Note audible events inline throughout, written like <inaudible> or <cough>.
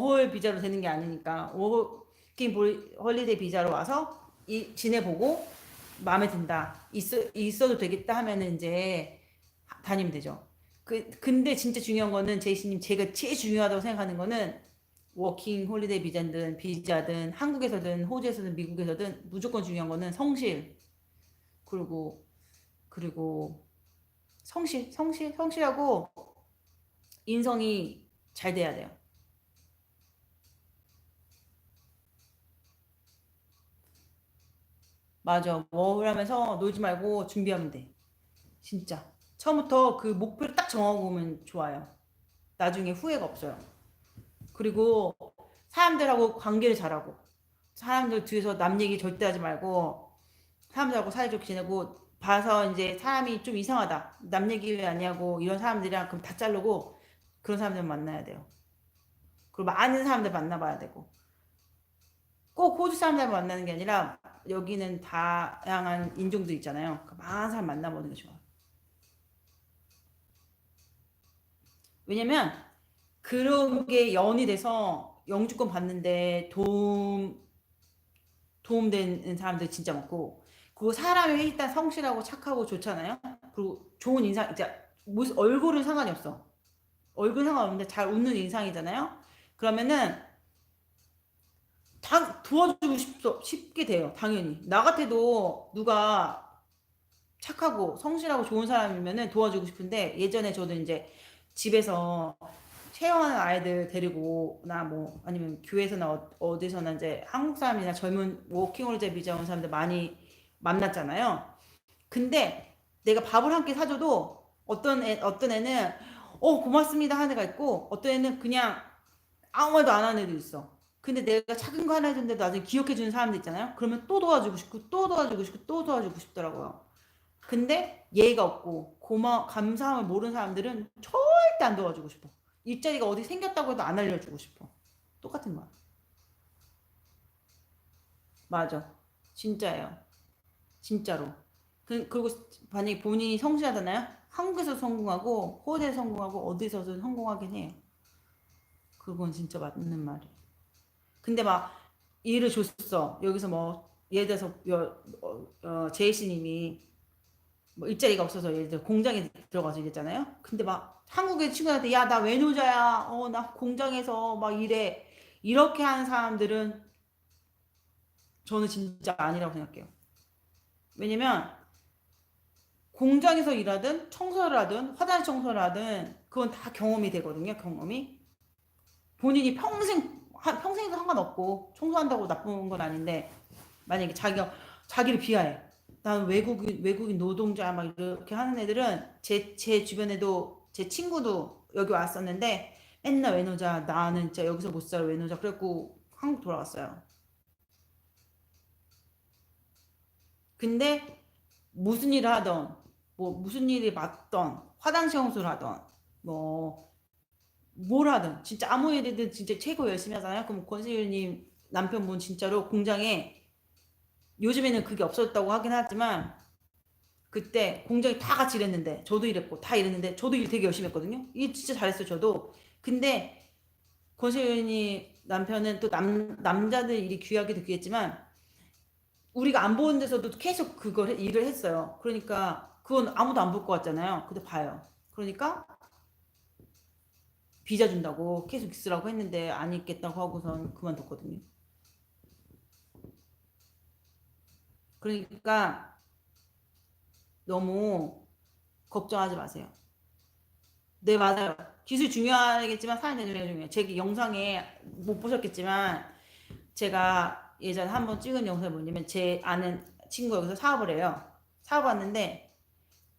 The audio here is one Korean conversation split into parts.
워홀 비자로 되는 게 아니니까 워킹 볼- 홀리데이 비자로 와서 이 지내보고 마음에 든다 있어 있어도 되겠다 하면은 이제 다니면 되죠. 그 근데 진짜 중요한 거는 제이씨님 제가 제일 중요하다고 생각하는 거는 워킹 홀리데이 비자든 비자든 한국에서든 호주에서든 미국에서든 무조건 중요한 거는 성실 그리고 그리고 성실 성실 성실하고 인성이 잘 돼야 돼요. 맞아. 워홀 하면서 놀지 말고 준비하면 돼. 진짜. 처음부터 그 목표를 딱 정하고 오면 좋아요. 나중에 후회가 없어요. 그리고 사람들하고 관계를 잘하고 사람들 뒤에서 남 얘기 절대 하지 말고 사람들하고 사이좋게 지내고 봐서 이제 사람이 좀 이상하다. 남 얘기 왜 아니냐고 이런 사람들이랑 그럼 다 자르고 그런 사람들 만나야 돼요. 그리고 많은 사람들 만나봐야 되고 꼭 호주 사람들 만나는 게 아니라 여기는 다양한 인종들 있잖아요. 그 많은 사람 만나보는 게 좋아요. 왜냐면 그런 게 연이 돼서 영주권 받는데 도움 도움되는 사람들 진짜 많고 그리고 사람이 일단 성실하고 착하고 좋잖아요. 그리고 좋은 인상 이제 얼굴은 상관이 없어. 얼굴 상관없는데 잘 웃는 인상이잖아요. 그러면은 다 도와주고 싶, 쉽게 돼요. 당연히 나 같아도 누가 착하고 성실하고 좋은 사람이면은 도와주고 싶은데 예전에 저도 이제 집에서 체험하는 아이들 데리고 나 뭐 아니면 교회에서나 어- 어디서나 이제 한국 사람이나 젊은 워킹홀리데이 비자 온 사람들 많이 만났잖아요. 근데 내가 밥을 한 끼 사줘도 어떤 애 어떤 애는 어 고맙습니다 하는 애가 있고 어떤 애는 그냥 아무 말도 안 하는 애도 있어. 근데 내가 작은 거 하나 해줬는데 나중에 기억해 주는 사람들 있잖아요. 그러면 또 도와주고 싶고 또 도와주고 싶고 또 도와주고 싶더라고요. 근데 예의가 없고 고마 감사함을 모르는 사람들은 절대 안 도와주고 싶어. 일자리가 어디 생겼다고 해도 안 알려주고 싶어. 똑같은 거야. 맞아. 진짜예요. 진짜로. 그, 그리고 만약에 본인이 성실하잖아요? 한국에서 성공하고, 호주에서 성공하고, 어디서든 성공하긴 해요. 그건 진짜 맞는 말이에요. 근데 막, 일을 줬어. 여기서 뭐, 예를 들어서, 여, 어, 어, 제이 씨님이 뭐 일자리가 없어서 예를 들어 공장에 들어가서 일했잖아요. 근데 막 한국의 친구한테 야 나 외노자야. 어 나 공장에서 막 일해. 이렇게 하는 사람들은 저는 진짜 아니라고 생각해요. 왜냐면 공장에서 일하든 청소를 하든 화장실 청소를 하든 그건 다 경험이 되거든요. 경험이 본인이 평생 한- 평생도 상관없고 청소한다고 나쁜 건 아닌데 만약에 자기가 자기를 비하해. 난 외국인 외국인 노동자 막 이렇게 하는 애들은 제 제 주변에도 제 친구도 여기 왔었는데 맨날 외노자 나는 진짜 여기서 못 살아 외노자 그래갖고 한국 돌아왔어요. 근데 무슨 일을 하던 뭐 무슨 일이 맞던 화장실 청소를 하던 뭐 뭘 하든 진짜 아무 일이든 진짜 최고 열심히 하잖아요. 그럼 권세윤님 남편분 진짜로 공장에 요즘에는 그게 없어졌다고 하긴 하지만 그때 공장이 다 같이 일했는데 저도 일했고 다 일했는데 저도 일 되게 열심히 했거든요. 일 진짜 잘했어요 저도. 근데 권세윤이 남편은 또 남, 남자들 일이 귀하기도 귀했지만 우리가 안 보는 데서도 계속 그걸 해- 일을 했어요. 그러니까 그건 아무도 안 볼 것 같잖아요. 근데 봐요. 그러니까 비자 준다고 계속 있으라고 했는데 안 있겠다고 하고선 그만뒀거든요. 그러니까 너무 걱정하지 마세요. 네, 맞아요. 기술 중요하겠지만 대접이 중요해요. 제 영상에 못 보셨겠지만 제가 예전에 한번 찍은 영상이 뭐냐면 제 아는 친구 여기서 사업을 해요. 사업 왔는데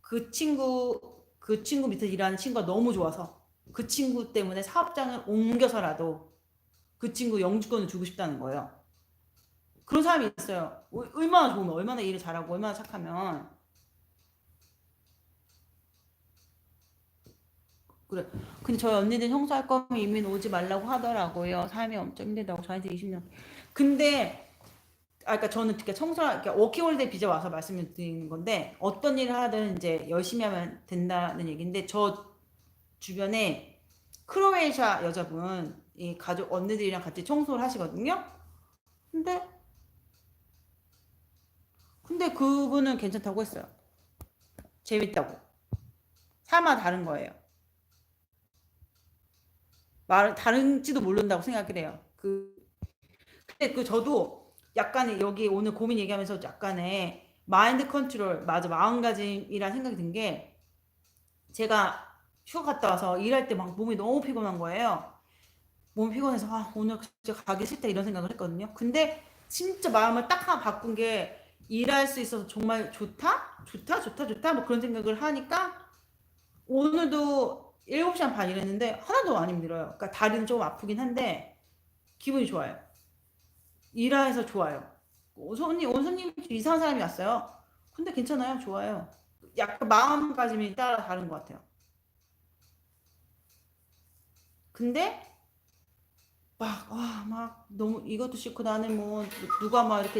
그 친구 그 친구 밑에 일하는 친구가 너무 좋아서 그 친구 때문에 사업장을 옮겨서라도 그 친구 영주권을 주고 싶다는 거예요. 그런 사람이 있어요. 어- 얼마나 좋으면, 얼마나 일을 잘하고, 얼마나 착하면. 그래. 근데 저희 언니들 형사할 거면 이민 오지 말라고 하더라고요. 삶이 엄청 힘들다고 저한테 20년. 근데 아, 그러니까 저는 청소, 그러니까 워킹홀리데이 비자 와서 말씀을 드리는 건데 어떤 일을 하든 이제 열심히 하면 된다는 얘기인데 저 주변에 크로에이샤 여자분 이 가족 언니들이랑 같이 청소를 하시거든요. 근데 근데 그분은 괜찮다고 했어요. 재밌다고. 사마 다른 거예요. 말 다른지도 모른다고 생각을 해요. 그 근데 그 저도 약간의 여기 오늘 고민 얘기하면서 약간의 마인드 컨트롤 맞아 마음가짐이란 생각이 든 게 제가 휴가 갔다 와서 일할 때 막 몸이 너무 피곤한 거예요. 몸 피곤해서 아 오늘 진짜 가기 싫다 이런 생각을 했거든요. 근데 진짜 마음을 딱 하나 바꾼 게 일할 수 있어서 정말 좋다? 좋다? 좋다? 좋다? 뭐 그런 생각을 하니까 오늘도 7시간 반 일했는데 하나도 안 힘들어요. 그러니까 다리는 좀 아프긴 한데 기분이 좋아요. 일해서 좋아요. 손님, 온 손님 이상한 사람이 왔어요. 근데 괜찮아요. 좋아요. 약간 마음가짐이 따라 다른 것 같아요. 근데 막, 와, 막 너무 이것도 싫고 나는 뭐 누가 막 이렇게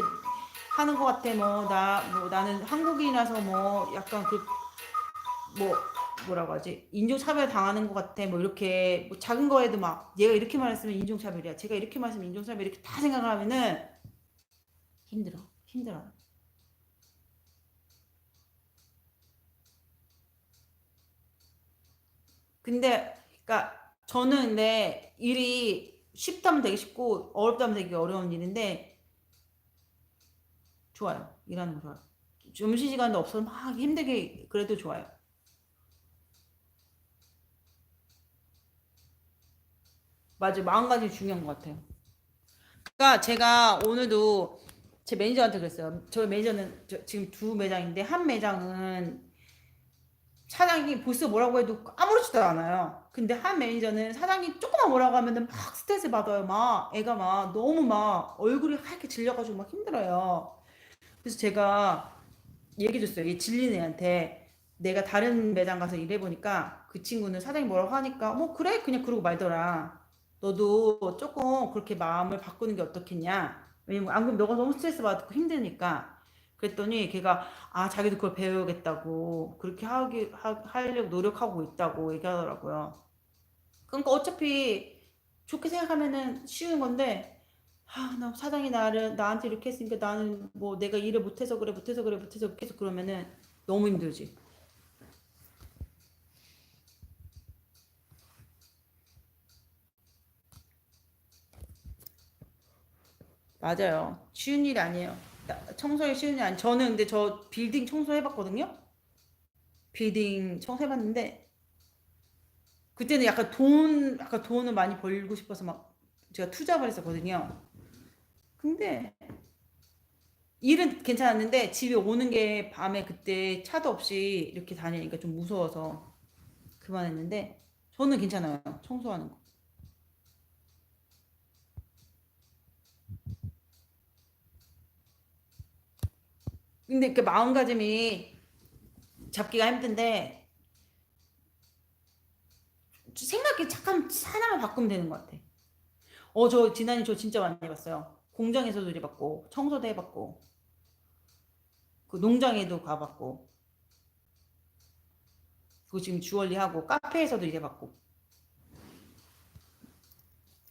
하는 것 같아. 뭐, 나, 뭐 나는 한국인이라서 뭐 약간 그, 뭐, 뭐라고 하지? 인종차별 당하는 것 같아. 뭐 이렇게 뭐 작은 거에도 막 얘가 이렇게 말했으면 인종차별이야. 제가 이렇게 말했으면 인종차별 이렇게 다 생각을 하면은 힘들어. 힘들어. 근데 그러니까 저는 근데 일이 쉽다면 되게 쉽고 어렵다면 되게 어려운 일인데 좋아요. 일하는 거 좋아요. 점심 시간도 없어서 막 힘들게 그래도 좋아요. 맞아요. 마음가짐이 중요한 것 같아요. 그러니까 제가 오늘도 제 매니저한테 그랬어요. 저희 매니저는 저- 지금 두 매장인데 한 매장은 사장이 보스 뭐라고 해도 아무렇지도 않아요. 근데 한 매니저는 사장이 조금만 뭐라고 하면은 막 스트레스 받아요. 막 애가 막 너무 막 얼굴이 하얗게 질려가지고 막 힘들어요. 그래서 제가 얘기해줬어요. 이 질린 애한테 내가 다른 매장 가서 일해보니까 그 친구는 사장이 뭐라고 하니까 뭐 그래 그냥 그러고 말더라. 너도 조금 그렇게 마음을 바꾸는 게 어떻겠냐. 왜냐면 안 그러면 너가 너무 스트레스 받고 힘드니까. 그랬더니 걔가 아 자기도 그걸 배우겠다고 그렇게 하기 하, 하려고 노력하고 있다고 얘기하더라고요. 그러니까 어차피 좋게 생각하면은 쉬운 건데 아, 나 사장이 나를 나한테 이렇게 했으니까 나는 뭐 내가 일을 못해서 그래 못해서 그래 못해서 계속 그러면은 너무 힘들지. 맞아요. 쉬운 일이 아니에요. 나- 청소하기 아니. 저는 근데 저 빌딩 청소해봤거든요. 빌딩 청소해봤는데 그때는 약간 돈, 약간 돈을 많이 벌고 싶어서 막 제가 투잡을 했었거든요. 근데 일은 괜찮았는데 집에 오는 게 밤에 그때 차도 없이 이렇게 다니니까 좀 무서워서 그만했는데 저는 괜찮아요. 청소하는 거. 근데 그 마음가짐이 잡기가 힘든데 생각이 잠깐 하나만 바꾸면 되는 것 같아. 어, 저 지난해 저 진짜 많이 해봤어요. 공장에서도 일해봤고, 청소도 해봤고, 그 농장에도 가봤고, 그리고 지금 주얼리 하고, 카페에서도 일해봤고,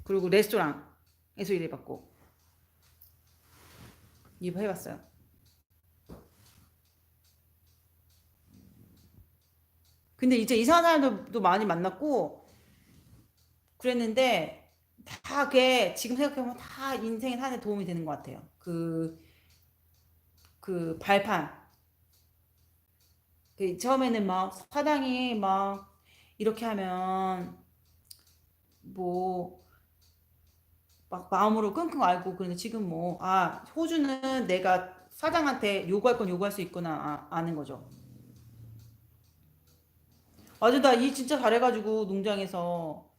그리고 레스토랑에서 일해봤고, 이거 해봤어요. 근데 이제 이상한 사람들도 많이 만났고, 그랬는데, 다 그게 지금 생각해보면 다 인생에 사는 데 도움이 되는 것 같아요. 그, 그 발판. 그 처음에는 막 사장이 막 이렇게 하면 뭐 막 마음으로 끙끙 앓고 그런데 지금 뭐, 아, 호주는 내가 사장한테 요구할 건 요구할 수 있구나 아, 아는 거죠. 맞아, 나일 진짜 잘해가지고 농장에서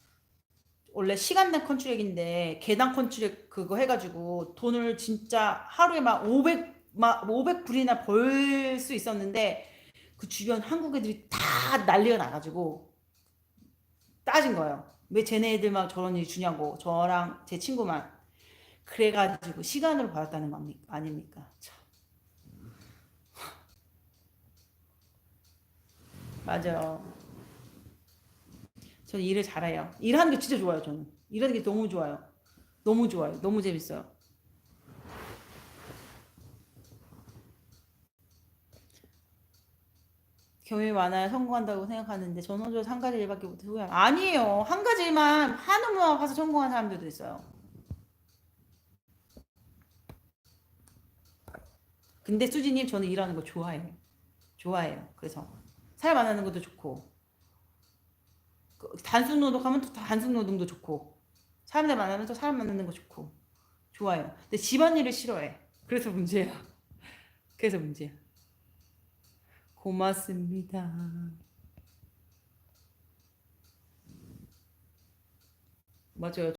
원래 시간당 컨트랙인데 개당 컨트랙 그거 해가지고 돈을 진짜 하루에 막 500, 막 500불이나 벌 수 있었는데 그 주변 한국 애들이 다 난리가 나가지고 따진 거예요. 왜 쟤네 애들만 저런 일 주냐고 저랑 제 친구만 그래가지고 시간으로 받았다는 거? 아닙니까? 참. 맞아요. 저는 일을 잘해요. 일하는 게 진짜 좋아요, 저는. 이런 게 너무 좋아요. 너무 좋아요. 너무 재밌어요. 경험이 많아야 성공한다고 생각하는데 혼자 한 가지 일밖에 후회 아니에요. 한 가지 일만 한우만 가서 성공한 사람들도 있어요. 근데 수지님 저는 일하는 거 좋아해요. 좋아해요. 그래서 사람 만나는 것도 좋고 그 단순 노동하면 또 단순 노동도 좋고 사람들 만나면 또 사람 만나는 거 좋고 좋아요. 근데 집안일을 싫어해. 그래서 문제야. <laughs> 그래서 문제야. 고맙습니다. 맞아요.